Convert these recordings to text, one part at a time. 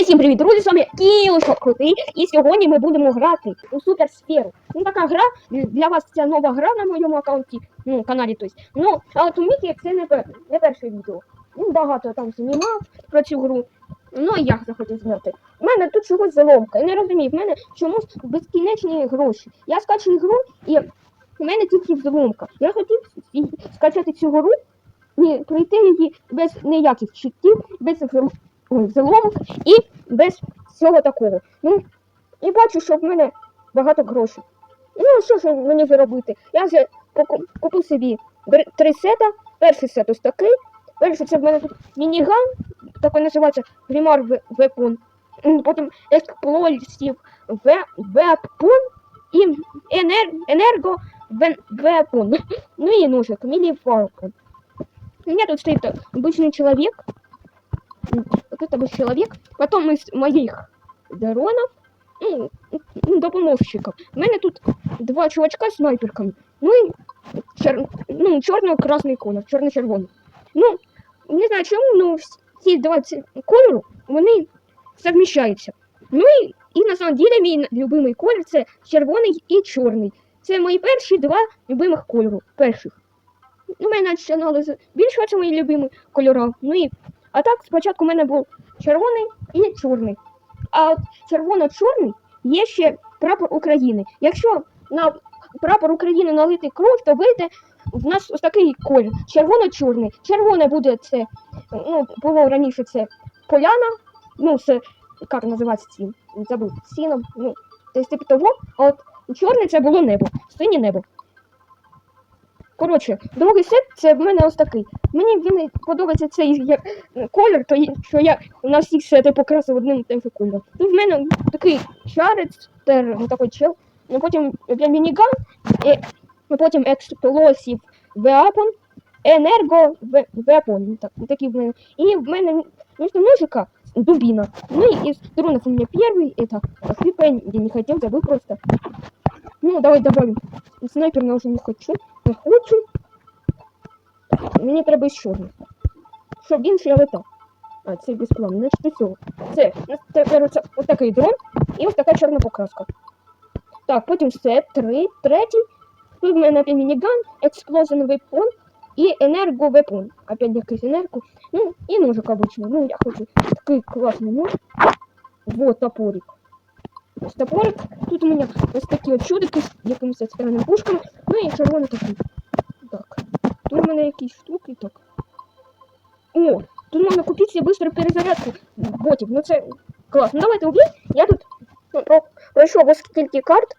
І всім привіт, друзі, з вами Кілошо Крутий. І сьогодні ми будемо грати у суперсферу. Ну, така гра, для вас це нова гра на моєму аккаунті, ну, каналі, то есть. Ну, а от у Мікі це не, пер, не перше відео. Він багато там знімав про цю гру. Ну, і я захотів зняти. У мене тут чогось заломка. Я не розумію, в мене чомусь безкінечні гроші. Я скачую гру, і у мене тільки взломка. Я хотів скачати цю гру і пройти її без ніяких читтів, без взлом- і без всього такого. Ну, і бачу, що в мене багато грошей. Ну, що ж мені вже? Я вже купив собі три сета. Перший сет ось такий. Перший це в мене тут мініган, такий називається Weapon. М, Потім Ve- Weapon і енер... Енерго Weapon. Ну и ножик, мили Falcon. У меня тут стоит обычный человек. Вот это был человек. Потом из моих дронов, ну, ну. У мене тут два чувачка з снайперками. Ну і чер... ну, чорно-красний колір, чорно-червоний. Ну, не знаю чому, ну ці два ці кольору, вони. Ну і, і на самом деле мій любимий колір це червоний і чорний. Це мої перші два любимих кольору. Перших. У мене навіть аналізи більше це мої любимі. Ну і а так спочатку у мене був червоний і чорний. А от червоно-чорний є ще прапор України. Якщо на прапор України налити кров, то вийде в нас ось такий колір. Червоно-чорний. Червоне буде це, ну, було раніше це поляна, ну, це, як називається ці, забув, сіном, ну, десь типу того, а от чорне це було небо, синє небо. Коротше, другий сет це в мене ось такий. Мені він подобається цей як, колір, то що я на всіх сети покрасив одним тим же кольором. Тут в мене такий шарець, тер, ну, такий чел. Ну, потім я мініган, і, ну, потім Weapon, Energo Ve- Weapon. Так, такі в мене. І в мене вместо ножика дубина. Ну и из дронов у меня первый это Флипен, я не хотел, забыл просто. Ну, давай добавим. Снайпер я уже не хочу. Не хочу. Мені треба ще чорний. Щоб він ще летав. А, це безплавно. Значить до цього. Це ну, тепер оце, ось такий дрон і ось така чорна покраска. Так, потім сет, три, третій. Тут в мене опять мініган, Explosion Weapon і Energo Weapon. Опять якийсь енерго. Ну, і ножик обычный. Ну, я хочу такий класний нож. Вот топорик. Ось топорик. Тут у мене ось такі от чудики з якимись странними пушками. Ну і червоний такий. Так. Тут у мене якісь штуки, так. О, тут можна купити себе быстро перезарядку ботів. Ну це класно. Ну, давайте уб'ємо. Я тут ну, про, пройшов ось кілька карт.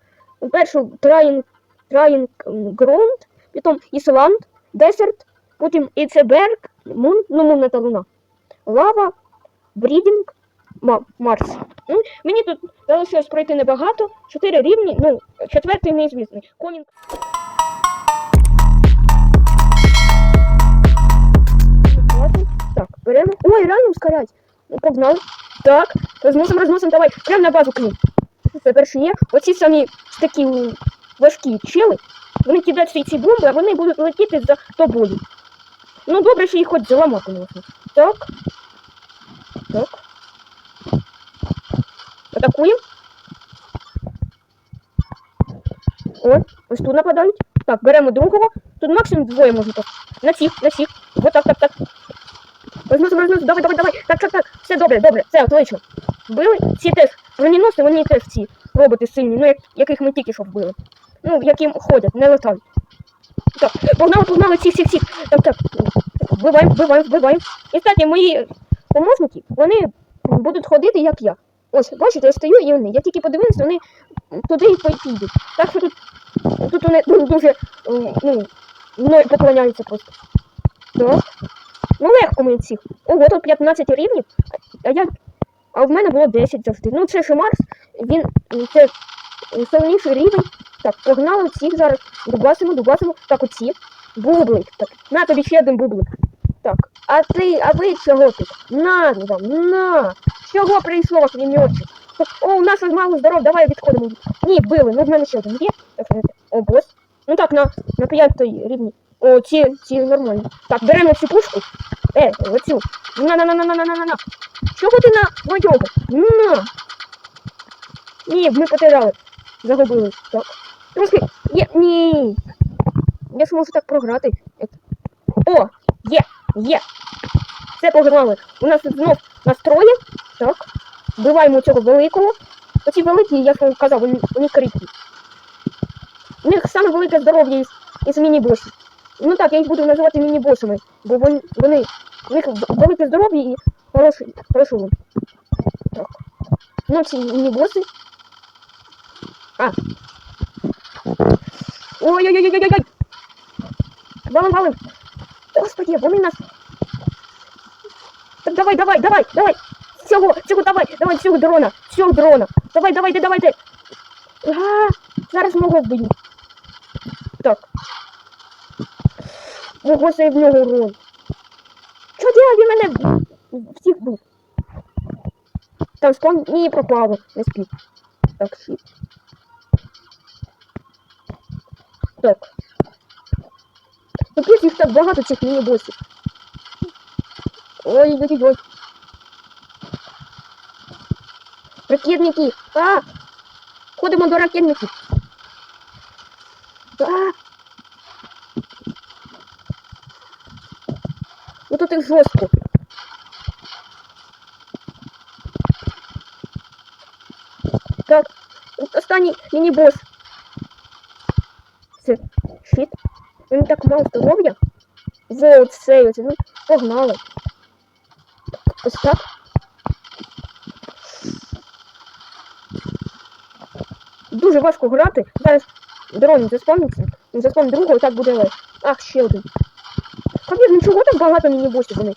Першу Trying, trying Ground, потім Ісланд, Desert, потім Іцеберг, Мун, ну Мун це луна. Лава, Брідінг, Ма- Марс. Ну, мені тут залишилось пройти небагато. Чотири рівні, ну, четвертий неізвісний. Конінг. Так, беремо. Ой, реально ускорять. Ну, погнали. Так, розносимо, розносимо, давай. Прямо на базу клін. Це перше є. Оці самі такі важкі чели. Вони кидають свої ці бомби, а вони будуть летіти за тобою. Ну, добре, що їх хоч заламати можна. Так. Так. Атакуємо. О, ось тут нападають. Так, беремо другого. Тут максимум двоє можна так. На цих, на цих. Вот так, так, так. Розносимо, розносимо, давай, давай, давай. Так, так, так. Все добре, добре, все, отлично. Вбили. Ці теж броненосці, вони теж ці роботи сильні, ну, як, яких ми тільки що вбили. Ну, які ходять, не летають. Так, погнали, погнали, всіх, всіх, всіх. Так, так. Вбиваємо, вбиваємо, вбиваємо. І, кстати, мої помощники, вони будуть ходити, як я. Ось, бачите, я стою і вони. Я тільки подивилися, вони туди і підуть. Так що тут, тут вони дуже, ну, мною поклоняються просто. Так. Ну, легко ми всіх. Ого, тут 15 рівнів, а я. А в мене було 10 завжди. Ну, це ще Марс, він це сильніший рівень. Так, погнали цих зараз. Дубасимо, дубасимо. Так, оці. Бублик. Так. На тобі ще один бублик. Так. А ти, а ви чого тут? На ну, вам, на. Чого прийшло вас віньочок? Так, о, у нас мало здоров, давай відходимо. Ні, били, ну в мене ще один є. Так, е, о, бос. Ну так, на, на п'ятій рівні. О, ці, ці нормальні. Так, беремо цю пушку. Е, оцю. На-на-на-на-на-на-на-на. Чого ти на майого? На. Ні, ми потеряли. Загубились. Так. Трошки. Є. Ні. Я ж можу так програти. О! Є! Є! Все погнали. У нас тут знов настрої. Так. Вбиваємо цього великого. Оці великі, я ж вам казав, вони, кріпкі. У них саме велике здоров'я із, із міні-босів. Ну так, я їх буду називати міні-босами, бо вони, вони у них велике здоров'я і хороший, лут. Так. Ну, ці міні-боси. А. Ой-ой-ой-ой-ой-ой! Валим, валим! Господи, вони нас. Так давай, давай, давай, давай! Цього, цього, давай, давай, цього дрона, цього дрона. Давай, давайте, давайте. А, зараз мого вб'ю. Так. Мого це в нього урон. Чого діла він мене всіх був? Там спон... Ні, пропало, не спів. Так, шіт. Так. Капець їх так багато цих міні-босів. Ой-ой-ой. Ракетники! А! Ходимо до ракетників. А! Ну тут їх жорстко. Так, от останній міні-бос. Це щит. Він так мало здоров'я. Вот цей оце. Ну, погнали. Ось так. Дуже важко грати. Зараз дрон заспавниться. Він заспавнить другого, так буде легше. Ах, ще один. Капець, ну чого так багато міні-босів вони?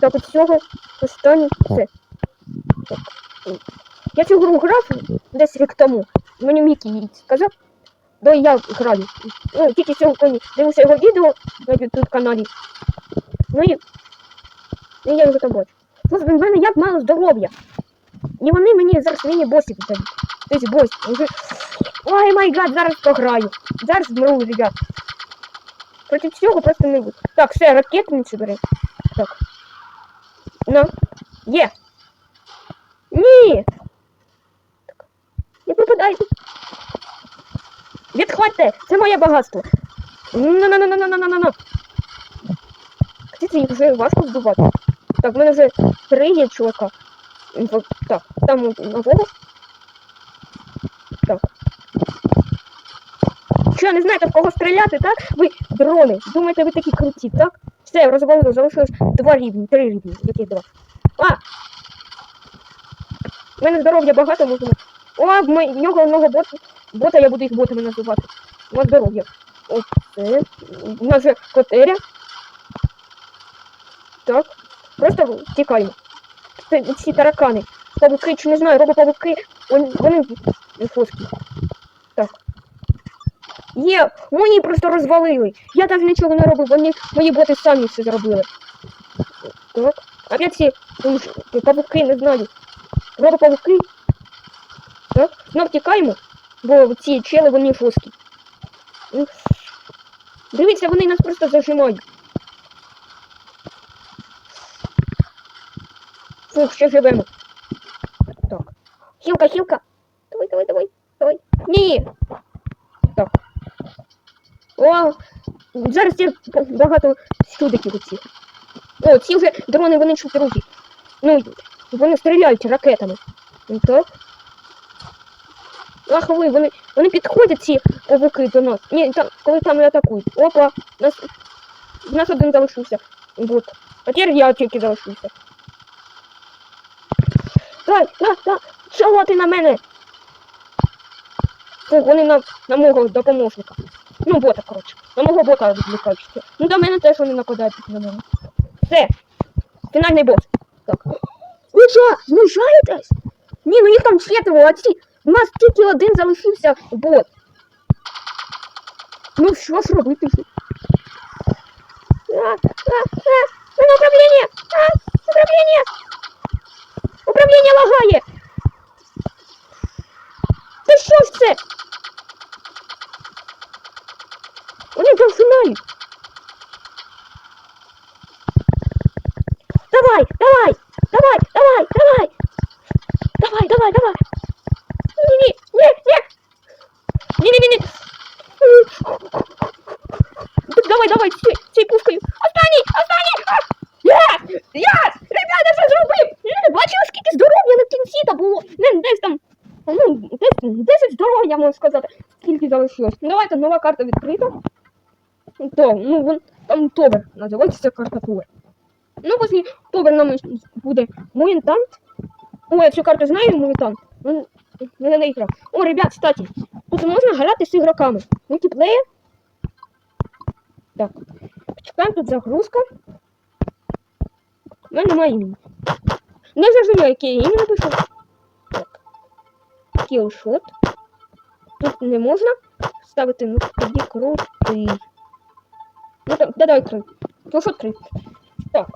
Так, от цього останній все. Так. Я цю гру грав десь рік тому. Мені Мікі їй сказав. Да і я граю. Ну, тільки сьогодні дивився його відео на YouTube каналі. Ну і, і я його там бачу. Просто в мене як мало здоров'я. І вони мені зараз мені босів дають. Тобто бос. Вже... Ой май гад, зараз пограю. Зараз вмру, ребят. Проти цього просто не буду. Так, все, ракетниці бери. Так. На. Є. Ні. Не пропадайте. Відходьте! Це моє багатство. На-на-на-на-на-на-на-на. Кстати, їх вже важко вбивати. Так, в мене вже три є чувака. Так, там нового. Так. Що, не знаєте, в кого стріляти, так? Ви дрони. Думаєте, ви такі круті, так? Все, розвалили, залишилось два рівні, три рівні. Які два? А! У мене здоров'я багато, можна. О, в нього одного бота. Бота я буду їх ботами називати. Вас здоров'я. Оце. У нас же котеря. Так. Просто тікаємо. Це ці таракани. Павуки, чи не знаю, робопавуки. Вони, вони фоски. Так. Є, мої просто розвалили. Я навіть нічого не робив, вони мої боти самі все зробили. Так. Опять ці павуки, не знаю. Робопавуки. Так. Знов тікаємо, бо ці чели вони фоски. М. Дивіться, вони нас просто зажимають. Фух, ще живемо. Так. Хілка, хілка. Давай, давай, давай, давай. Ні. Так. О, зараз є багато чудиків оці. О, ці вже дрони, вони чотирукі. Ну, вони стріляють ракетами. Ну, Так. Ах, вони, вони підходять ці павуки до нас. Ні, там, коли там не атакують. Опа, нас, нас один залишився. Вот. А тепер я тільки залишився. Давай, да, да. Чого ти на мене? Фу, вони на, на мого допоможника. Ну, бота, коротше. На мого бота відвлекаються. Ну, до мене теж вони нападають на мене. Все. Фінальний бос. Так. Ви що, знущаєтесь? Ні, ну їх там четверо, а ці... У нас тільки один залишився бот. Ну що ж робити? А, а, а, управління! Управління! Управління лагає! Та що ж це? Вони довжинають. давай, давай, давай. Давай, давай, давай. Ні, ні, ні, ні. Ні, ні, ні, ні. Так, Давай, давай, цей, цей пушкою. Останній, останній. А! Yes! Yes! Ребята, це зробив! Е, Бачили, скільки здоров'я на кінці та було? Не, десь там, ну, десь 10 здоров'я, можна сказати. Скільки залишилось. Ну, Давайте, нова карта відкрита. То, ну, вон, там Тобер, називається карта Тобер. Ну, після Тобер нам буде Муєнтант. О, я цю карту знаю, Муєнтант. Ну, не грав. О, ребят, кстати, тут можна грати з ігроками. Мультиплеєр. Так. Чекаємо тут загрузка. У мене немає імені. Не зрозуміло, яке я ім'я напишу. Так. Кілшот. Тут не можна ставити, ну тоді крутий. Ну так, да, давай крий. Кілшот крий. Так.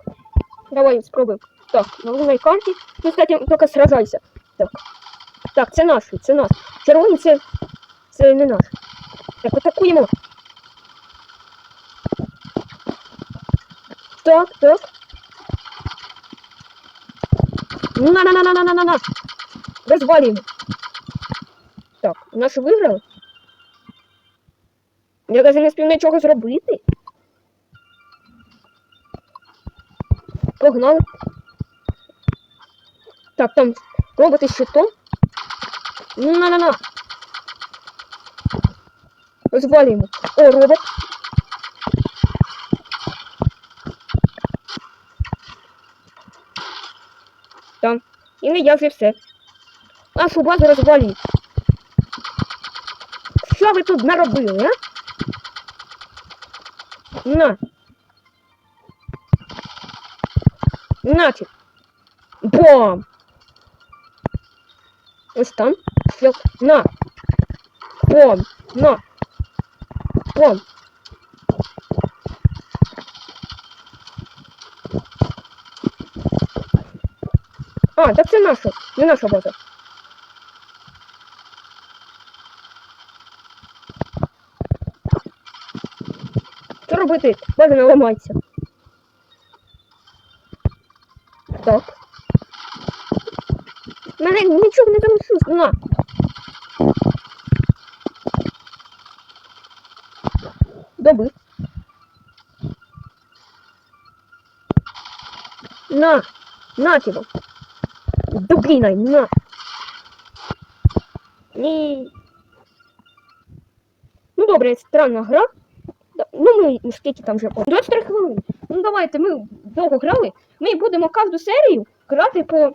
Давай спробуємо. Так, на головній карті. Ну, кстати, тільки сражайся. Так. Так, це наш, це наш. Червоні це. Це не наш. Так, атакуємо. Так, так. На-на-на-на-на-на-на-на. Розвалюємо. Так, наші виграли. Я навіть не спів нічого зробити. Погнали. Так, там роботи з щитом. На-на-на. Розвалюємо. О, робот. Там. І не я вже все. Нашу базу розвалюють. Що ви тут наробили, а? На. Значить. Бом! Ось там. Все. На. Бом. На. Бом. А, так це наша. Не наша база. Робити? База не ламається. Так. Мене нічого не залишилось. На. Добив. На. На тебе. Дубиной, на. Ні. Ну добре, странна гра. Ну ми скільки там вже 23 хвилини. Ну давайте, ми довго грали. Ми будемо кожну серію грати по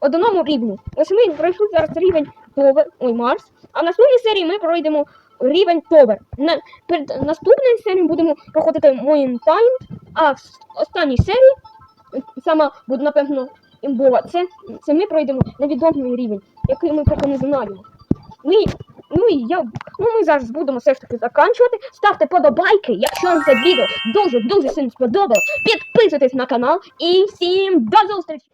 одному рівню. Ось ми пройшли зараз рівень Товер, ой, Марс. А в наступній серії ми пройдемо рівень Товер. На, перед наступною серією будемо проходити Моїнтайн, а в останній серії сама буде, напевно, імбова. Це, це ми пройдемо невідомий рівень, який ми поки не знаємо. Ми, ну і я, ну ми зараз будемо все ж таки заканчувати. Ставте подобайки, якщо вам це відео дуже дуже сильно сподобалось. Підписуйтесь на канал і всім до зустрічі!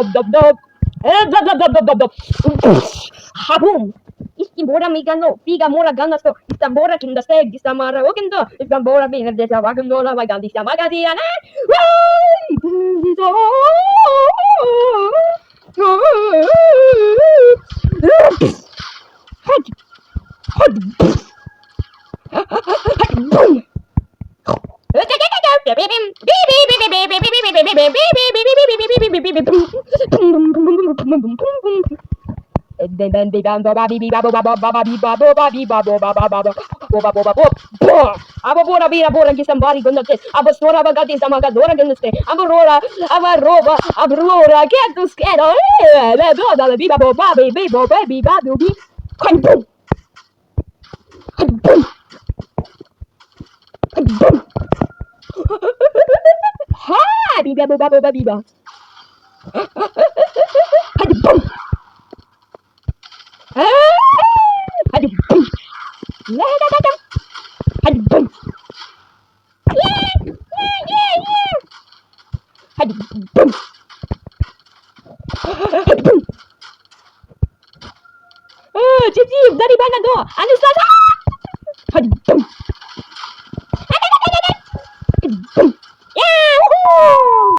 dub dub dub. Dub dub dub dub dub dub. Habum. Istambora migano, figa mora ganasto, Istambora kindasteg, Istamara wogendo, Istambora bine de wagendola wagan, Istamagadiana. Hod! Hod! Hod! Boom! dimenticando Avo buona vira buona che siamo pari con te Avo suona vagati siamo cadora che non stai Avo rola Avo roba Avo rola Che tu schero Eh Le boda le biba bo babi bibo baby babi ubi Con boom Con boom Con boom 하! 비바 보바 보바 비바. 하디 뿡! 아! 하디 뿡! 라다다다! 하디 뿡! 예! 예! 예! 하디 뿡! 하디 뿡! 어, 제집 나리 발란도 안을 싸서!